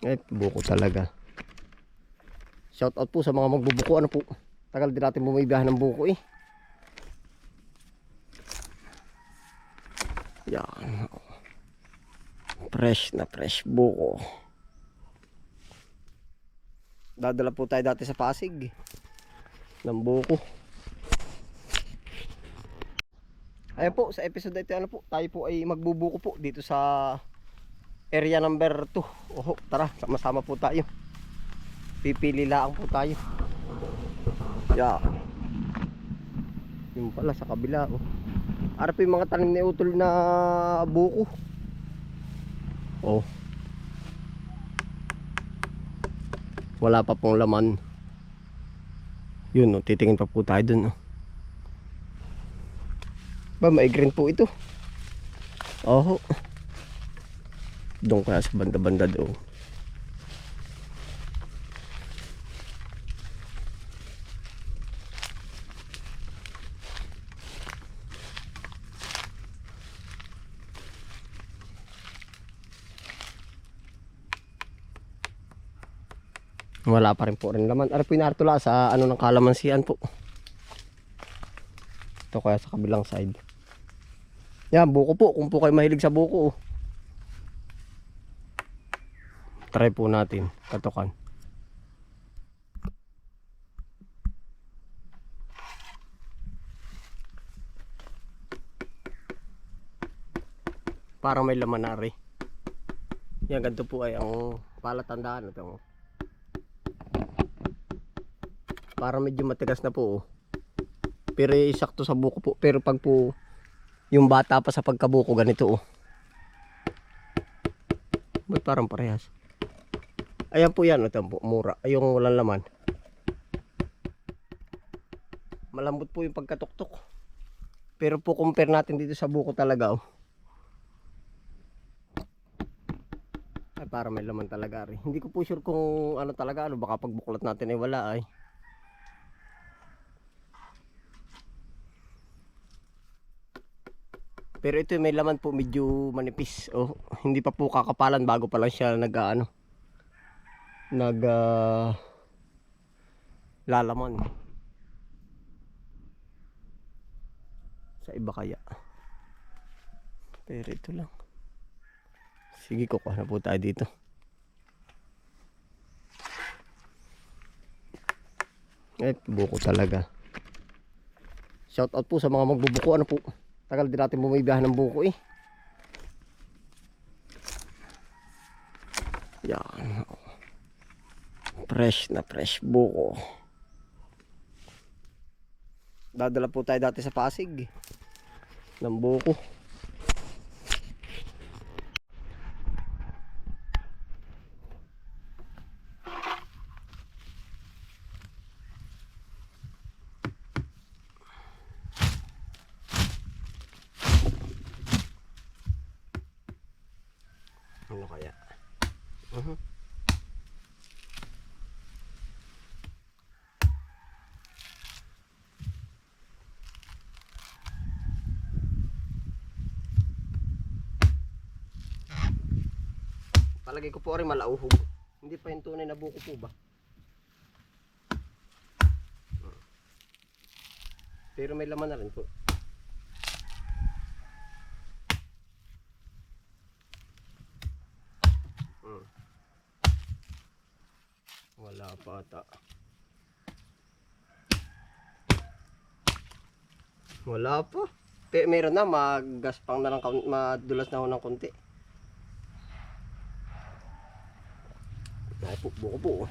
Eh, buko talaga. Shout out po sa mga magbubuko. Ano po? Tagal din natin bumibiyahe ng buko eh. Yan. Fresh na fresh buko. Dadala po tayo dati sa Pasig. Ng buko. Ayan po, sa episode ito, ano po, tayo po ay magbubuko po dito sa area number 2. Oho, tara, sama-sama po tayo. Pipili lang po tayo. Yeah. Yung pala sa kabila, oh. Ara po yung mga tanim ni Utol na buko. Oh. Wala pa pong laman. Yun, oh, titingin pa po tayo dun, oh. Ba, green po ito. Oho. Doon kaya sa banda-banda doon. Wala pa rin po rin laman. Ano po yung nartula sa ano ng kalamansian po. Ito kaya sa kabilang side. Yan, buko po. Kung po kayo mahilig sa buko. oh. Try po natin. Katukan. Parang may laman na rin. Yan, ganito po ay ang palatandaan. Ito. Parang medyo matigas na po. oh. Pero isakto sa buko po. Pero pag po yung bata pa sa pagkabuko ganito oh. May parang parehas. Ayan po yan, ito po, mura. Yung walang laman. Malambot po yung pagkatuktok. Pero po compare natin dito sa buko talaga oh. Ay, parang may laman talaga rin. Hindi ko po sure kung ano talaga, ano, baka pagbuklat natin ay wala ay. Pero ito may laman po medyo manipis. Oh, hindi pa po kakapalan bago pa lang siya nag ano. Nag ah, lalaman. Sa iba kaya. Pero ito lang. Sige kukuha na po tayo dito. Eh, buko talaga. Shout out po sa mga magbubuko. Ano po? Tagal din natin bumibiyahe ng buko eh. Yan. Fresh na fresh buko. Dadala po tayo dati sa Pasig. Ng buko. Ano kaya? Mhm. Palagay ko po rin malauhog. Hindi pa yung tunay na buko po ba? Pero may laman na rin po. Hmm. Wala pa ata. Wala pa. Pe, meron na, magaspang na lang, madulas na ho ng konti. Ay po, buko po. oh.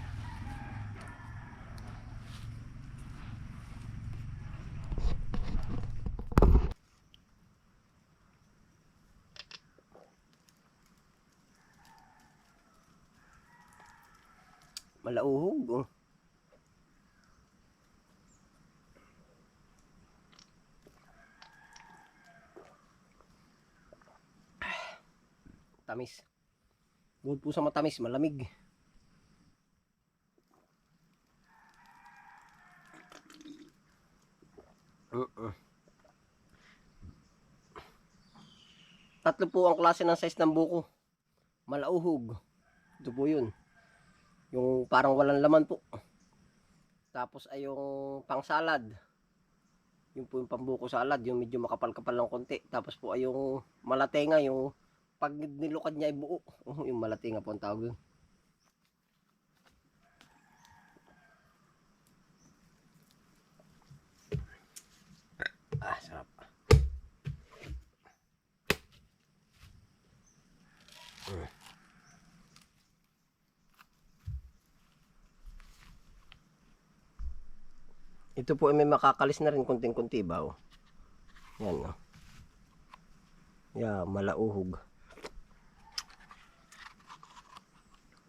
Malauhog oh. Tamis. Bukod po sa matamis, malamig. Uh-uh. Tatlo po ang klase ng size ng buko. Malauhog. Ito po yun. Yung parang walang laman po. Tapos ay yung pang salad. Yung po yung pambuko salad, yung medyo makapal-kapal ng konti. Tapos po ay yung malatenga, yung pag nilukad niya ay buo. Oh, yung malatenga po ang tawag yun. Ah, sarap. Mm. Ito po ay may makakalis na rin kunting-kunti ba? Oh. Yan oh. Yeah, malauhog.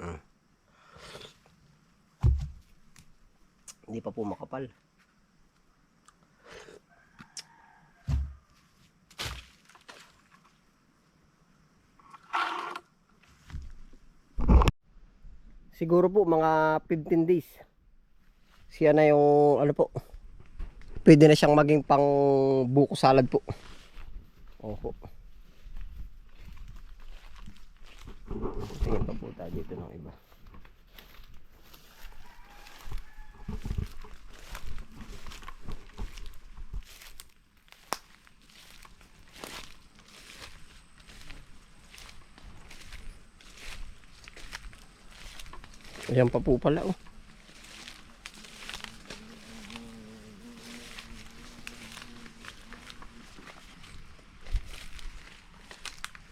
Mm. Hindi pa po makapal. Siguro po mga 15 days. Siya na yung ano po. Pwede na siyang maging pang buko salad po. Opo. Tingin pa po dito ng iba. Ayan pa po pala oh.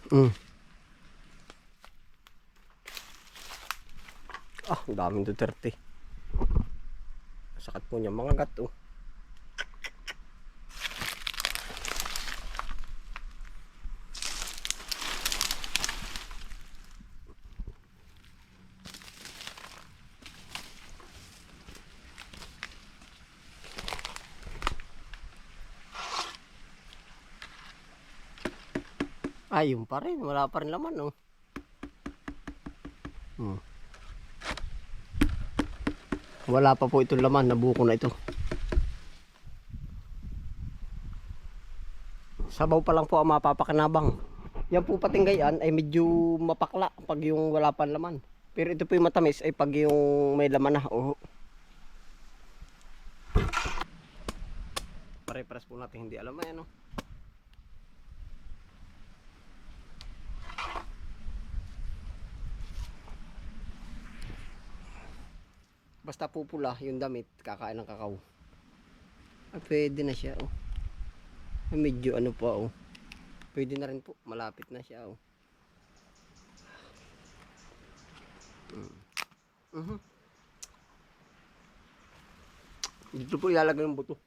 Mm. Ah, daming Duterte. Sakit po niya mga gat oh. Ay, yung pa rin. Wala pa rin laman, oh. Hmm. Wala pa po itong laman. Nabuko na ito. Sabaw pa lang po ang mapapakinabang. Yan po pating gayan ay medyo mapakla pag yung wala pa laman. Pero ito po yung matamis ay pag yung may laman na. Oh. Pare-pares po natin hindi alam yan, oh. Basta pupula yung damit, kakain ng kakao. Ah, pwede na siya, oh. Ah, Medyo ano pa, oh. Pwede na rin po, malapit na siya, oh. Mm. Mhm. Dito po ilalagay yung buto.